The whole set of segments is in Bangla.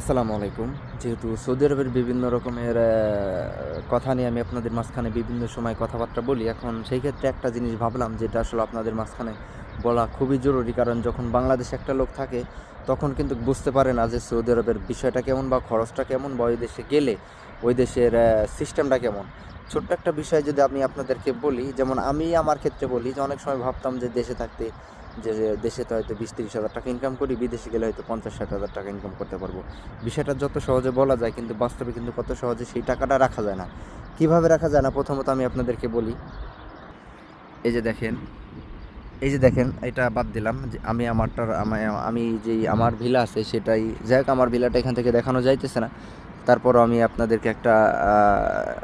আসসালামু আলাইকুম। যেহেতু সৌদি আরবের বিভিন্ন রকমের কথা নিয়ে আমি আপনাদের মাঝখানে বিভিন্ন সময় কথাবার্তা বলি, এখন সেই ক্ষেত্রে একটা জিনিস ভাবলাম যেটা আসলে আপনাদের মাঝখানে বলা খুবই জরুরি, কারণ যখন বাংলাদেশে একটা লোক থাকে, তখন কিন্তু বুঝতে পারে না যে সৌদি আরবের বিষয়টা কেমন বা খরচটা কেমন বা ওই দেশে গেলে ওই দেশের সিস্টেমটা কেমন। ছোট্ট একটা বিষয় যদি আমি আপনাদেরকে বলি, যেমন আমি আমার ক্ষেত্রে বলি যে অনেক সময় ভাবতাম যে দেশে থাকতে যে দেশে তো হয়তো বিশ তিরিশ হাজার টাকা ইনকাম করি, বিদেশে গেলে হয়তো পঞ্চাশ ষাট হাজার টাকা ইনকাম করতে পারব। বিষয়টা যত সহজে বলা যায়, কিন্তু বাস্তবে কিন্তু কত সহজে সেই টাকাটা রাখা যায় না। কীভাবে রাখা যায় না? প্রথমত আমি আপনাদেরকে বলি। এই যে দেখেন, এই যে দেখেন, এটা বাদ দিলাম যে আমি আমারটার, আমা- আমি যেই আমার ভিলা আছে সেটাই, যাই হোক আমার ভিলাটা এখান থেকে দেখানো যাইতেছে না। তারপরও আমি আপনাদেরকে একটা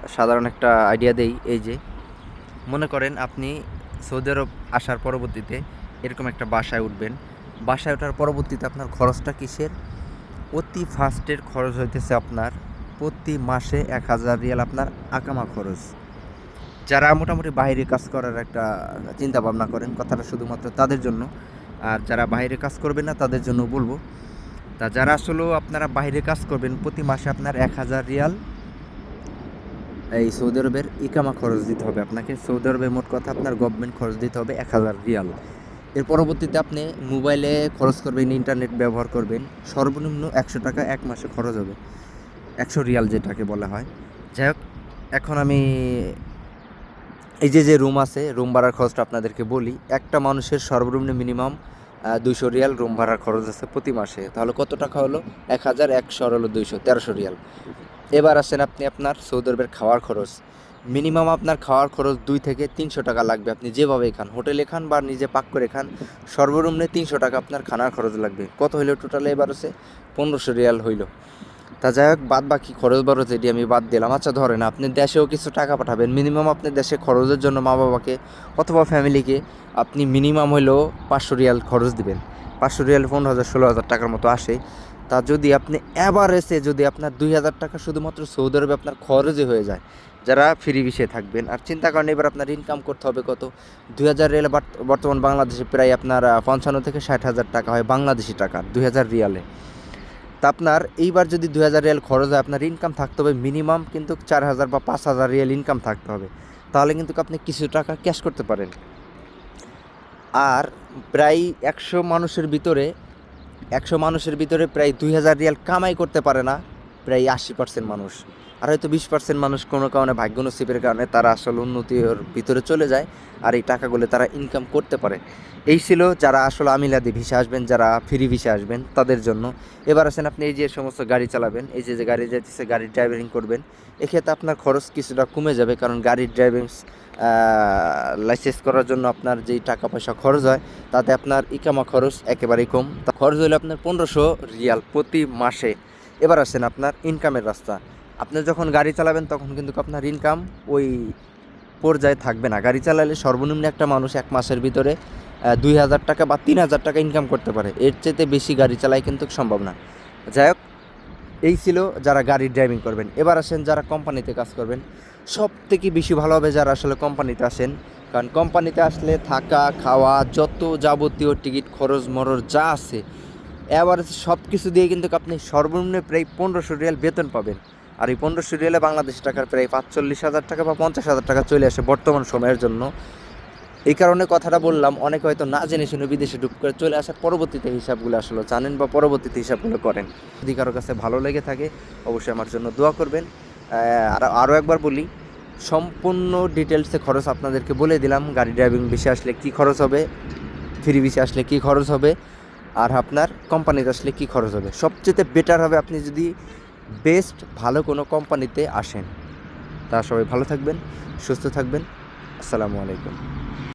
সাধারণ একটা আইডিয়া দেই। এই যে, মনে করেন আপনি সৌদি আরব আসার পরবর্তীতে এরকম একটা বাসায় উঠবেন। বাসায় ওঠার পরবর্তীতে আপনার খরচটা কিসের? অতি ফার্স্টের খরচ হইতেছে আপনার প্রতি মাসে এক হাজার রিয়াল আপনার আকামা খরচ। যারা মোটামুটি বাইরে কাজ করার একটা চিন্তা ভাবনা করেন, কথাটা শুধুমাত্র তাদের জন্য। আর যারা বাইরে কাজ করবেন না, তাদের জন্য বলব, তা যারা আসলেও আপনারা বাইরে কাজ করবেন, প্রতি মাসে আপনার এক হাজার রিয়াল এই সৌদি আরবের ইকামা খরচ দিতে হবে। আপনাকে সৌদি আরবের মোট কথা আপনার গভর্নমেন্ট খরচ দিতে হবে এক হাজার রিয়াল। এর পরবর্তীতে আপনি মোবাইলে খরচ করবেন, ইন্টারনেট ব্যবহার করবেন, সর্বনিম্ন একশো টাকা এক মাসে খরচ হবে। একশো রিয়াল যেটাকে বলা হয়। যাই হোক, এখন আমি এই যে যে রুম আছে রুম ভাড়ার খরচটা আপনাদেরকে বলি, একটা মানুষের সর্বনিম্ন মিনিমাম দুইশো রিয়াল রুম ভাড়ার খরচ আছে প্রতি মাসে। তাহলে কত টাকা হলো? এক হাজার একশো হলো দুইশো, তেরোশো রিয়াল। এবার আসেন আপনি আপনার সৌদি আরবের খাওয়ার খরচ। মিনিমাম আপনার খাওয়ার খরচ দুই থেকে তিনশো টাকা লাগবে আপনি যেভাবে খান। হোটেলে খান বা নিজে পাক করে খান, সর্বরুমে তিনশো টাকা আপনার খানার খরচ লাগবে। কত হইল টোটালে এবার হচ্ছে? পনেরোশো রিয়াল হইল। তা যাই হোক, বাদ বাকি খরচ বরচ এটি আমি বাদ দিলাম। আচ্ছা ধরেন আপনি দেশেও কিছু টাকা পাঠাবেন মিনিমাম আপনি দেশে খরচের জন্য মা বাবাকে অথবা ফ্যামিলিকে আপনি মিনিমাম হলেও পাঁচশো রিয়াল খরচ দিবেন। পাঁচশো রিয়াল পনেরো হাজার, ষোলো হাজার টাকার মতো আসে। তা যদি আপনি এভারেজে যদি আপনার দুই হাজার টাকা শুধুমাত্র সৌদি আরবে আপনার খরচে হয়ে যায়, যারা ফ্রি বিষয়ে থাকবেন। আর চিন্তা করেন, এবার আপনার ইনকাম করতে হবে কত? দুই হাজার রিয়ালে বর্তমান বাংলাদেশে প্রায় আপনার পঞ্চান্ন থেকে ষাট হাজার টাকা হয় বাংলাদেশি টাকা, দুই হাজার রিয়ালে। তা আপনার এইবার যদি দু হাজার রিয়াল খরচ হয়, আপনার ইনকাম থাকতে হবে মিনিমাম কিন্তু চার হাজার বা পাঁচ হাজার রিয়াল ইনকাম থাকতে হবে। তাহলে কিন্তু আপনি কিছু টাকা ক্যাশ করতে পারেন। আর প্রায় একশো মানুষের ভিতরে, একশো মানুষের ভিতরে প্রায় দুই হাজার রিয়াল কামাই করতে পারে না। প্রায় আশি পার্সেন্ট মানুষ। আর হয়তো বিশ পার্সেন্ট মানুষ কোনো কারণে ভাগ্য নসিবের কারণে তারা আসলে উন্নতির ভিতরে চলে যায় আর এই টাকাগুলো তারা ইনকাম করতে পারে। এই ছিল যারা আসলে আমিলাদি ভিসা আসবেন, যারা ফ্রি ভিসা আসবেন তাদের জন্য। এবার আসেন আপনি এই যে সমস্ত গাড়ি চালাবেন, এই যে যে গাড়ি যাইতেছে, গাড়ির ড্রাইভিং করবেন, এক্ষেত্রে আপনার খরচ কিছুটা কমে যাবে কারণ গাড়ির ড্রাইভিং লাইসেন্স করার জন্য আপনার যেই টাকা পয়সা খরচ হয়, তাতে আপনার ইকামা খরচ একেবারেই কম। তা খরচ হলো আপনার পনেরোশো রিয়াল প্রতি মাসে। এবার আসেন আপনার ইনকামের রাস্তা। আপনি যখন গাড়ি চালাবেন, তখন কিন্তু আপনার ইনকাম ওই পর্যায়ে থাকবে না। গাড়ি চালালে সর্বনিম্ন একটা মানুষ এক মাসের ভিতরে দুই হাজার টাকা বা তিন হাজার টাকা ইনকাম করতে পারে। এর চেয়ে বেশি গাড়ি চালাই কিন্তু সম্ভব না। যাই হোক, এই ছিল যারা গাড়ি ড্রাইভিং করবেন। এবার আসেন যারা কোম্পানিতে কাজ করবেন। সব থেকে বেশি ভালো হবে যারা আসলে কোম্পানিতে আসেন। কারণ কোম্পানিতে আসলে থাকা, খাওয়া, যত যাবতীয় টিকিট খরচ মরচ যা আছে এবার সব কিছু দিয়ে কিন্তু আপনি সর্বনিম্ন প্রায় পনেরোশো রিয়াল বেতন পাবেন। আর এই পনেরোশো রিয়ালে বাংলাদেশ টাকার প্রায় পাঁচচল্লিশ হাজার টাকা বা পঞ্চাশ হাজার টাকা চলে আসে বর্তমান সময়ের জন্য। এই কারণে কথাটা বললাম, অনেকে হয়তো না জেনে শুনে বিদেশে ডুব করে চলে আসার পরবর্তীতে হিসাবগুলো আসলে জানেন বা পরবর্তীতে হিসাবগুলো করেন। যদি কারও কাছে ভালো লেগে থাকে, অবশ্যই আমার জন্য দোয়া করবেন। আর আরও একবার বলি, সম্পূর্ণ ডিটেলসে খরচ আপনাদেরকে বলে দিলাম, গাড়ি ড্রাইভিং বিষয়ে আসলে কী খরচ হবে, ফ্রি বিষয়ে আসলে কী খরচ হবে। আর আপনার কোম্পানিতে আসলে কী খরচ হবে? সবচেয়ে বেটার হবে আপনি যদি বেস্ট ভালো কোনো কোম্পানিতে আসেন। তা সবাই ভালো থাকবেন, সুস্থ থাকবেন। আসসালামু আলাইকুম।